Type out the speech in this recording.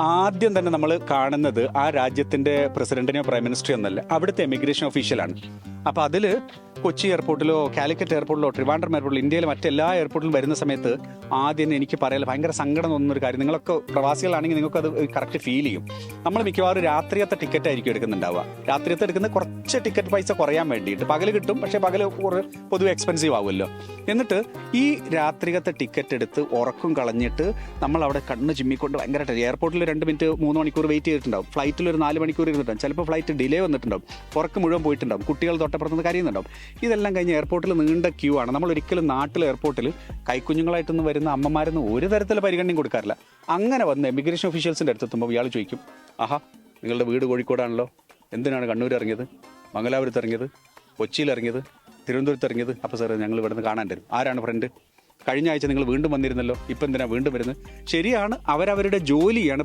ആദ്യം തന്നെ നമ്മൾ കാണുന്നത് ആ രാജ്യത്തിന്റെ പ്രസിഡന്റിനെയോ പ്രൈം മിനിസ്റ്ററെയോ ഒന്നല്ല. അവിടുത്തെ എമിഗ്രേഷൻ ഒഫീഷ്യലാണ് അപ്പൊ അതിൽ കൊച്ചി എയർപോർട്ടിലോ കാലിക്കറ്റ് എയർപോർട്ടിലോ ട്രിവാൻഡ്രം എയർപോർട്ടിലോ ഇന്ത്യയിലെ മറ്റെല്ലാ എയർപോർട്ടിലും വരുന്ന സമയത്ത് ആദ്യം എനിക്ക് പറയാൻ ഭയങ്കര സങ്കടം തോന്നുന്ന ഒരു കാര്യം. നിങ്ങളൊക്കെ പ്രവാസികളാണെങ്കിൽ നിങ്ങൾക്ക് അത് കറക്റ്റ് ഫീൽ ചെയ്യും. നമ്മൾ മിക്കവാറും രാത്രിയത്തെ ടിക്കറ്റ് ആയിരിക്കും എടുക്കുന്നുണ്ടാവുക. രാത്രിയത്തെ എടുക്കുന്ന കുറച്ച് ടിക്കറ്റ് പൈസ കുറയാൻ വേണ്ടിയിട്ട്. പകൽ കിട്ടും പക്ഷേ കുറ- പൊതുവെ എക്സ്പെൻസീവ് ആവുമല്ലോ. എന്നിട്ട് ഈ രാത്രികത്തെ ടിക്കറ്റ് എടുത്ത് ഉറക്കും കളഞ്ഞിട്ട് നമ്മൾ അവിടെ കണ്ണ് ചിമ്മിക്കൊണ്ട് ഭയങ്കരമായിട്ട് എയർപോർട്ടിൽ രണ്ട് മിനിറ്റ് മൂന്ന് മണിക്കൂർ വെയിറ്റ് ചെയ്തിട്ടുണ്ടാവും. ഫ്ലൈറ്റിൽ ഒരു നാല് മണിക്കൂർ ഇരുന്നിട്ടുണ്ടാവും. ചിലപ്പോൾ ഫ്ലൈറ്റ് ഡിലേ വന്നിട്ടുണ്ടാവും. ഉറക്കം മുഴുവൻ പോയിട്ടുണ്ടാവും. കുട്ടികൾ തൊട്ടപ്പുറത്തുനിന്ന് കരയുന്നുണ്ടാവും ഇതെല്ലാം കഴിഞ്ഞ് എയർപോർട്ടിൽ നീണ്ട ക്യൂ ആണ്. നമ്മൾ ഒരിക്കലും നാട്ടിൽ എയർപോർട്ടിൽ കൈക്കുഞ്ഞുങ്ങളായിട്ടൊന്നും വരുന്ന അമ്മമാരൊന്നും ഒരു തരത്തിലുള്ള പരിഗണനയും കൊടുക്കാറില്ല. അങ്ങനെ വന്ന് എമിഗ്രേഷൻ ഒഫീഷ്യൽസിന്റെ അടുത്തെത്തുമ്പോൾ ഇയാൾ ചോദിക്കും ആഹാ നിങ്ങളുടെ വീട് കോഴിക്കോടാണല്ലോ. എന്തിനാണ് കണ്ണൂർ ഇറങ്ങിയത്? മംഗലാപുരത്ത് ഇറങ്ങിയത്? കൊച്ചിയിൽ ഇറങ്ങിയത്? തിരുവനന്തപുരത്ത് ഇറങ്ങിയത്? അപ്പോൾ സാർ ഞങ്ങൾ ഇവിടുന്ന് കാണാൻ തരും. ആരാണ് ഫ്രണ്ട് കഴിഞ്ഞ ആഴ്ച നിങ്ങൾ വീണ്ടും വന്നിരുന്നല്ലോ. ഇപ്പം എന്തിനാണ് വീണ്ടും വരുന്നത്? ശരിയാണ് അവരവരുടെ ജോലിയാണ്.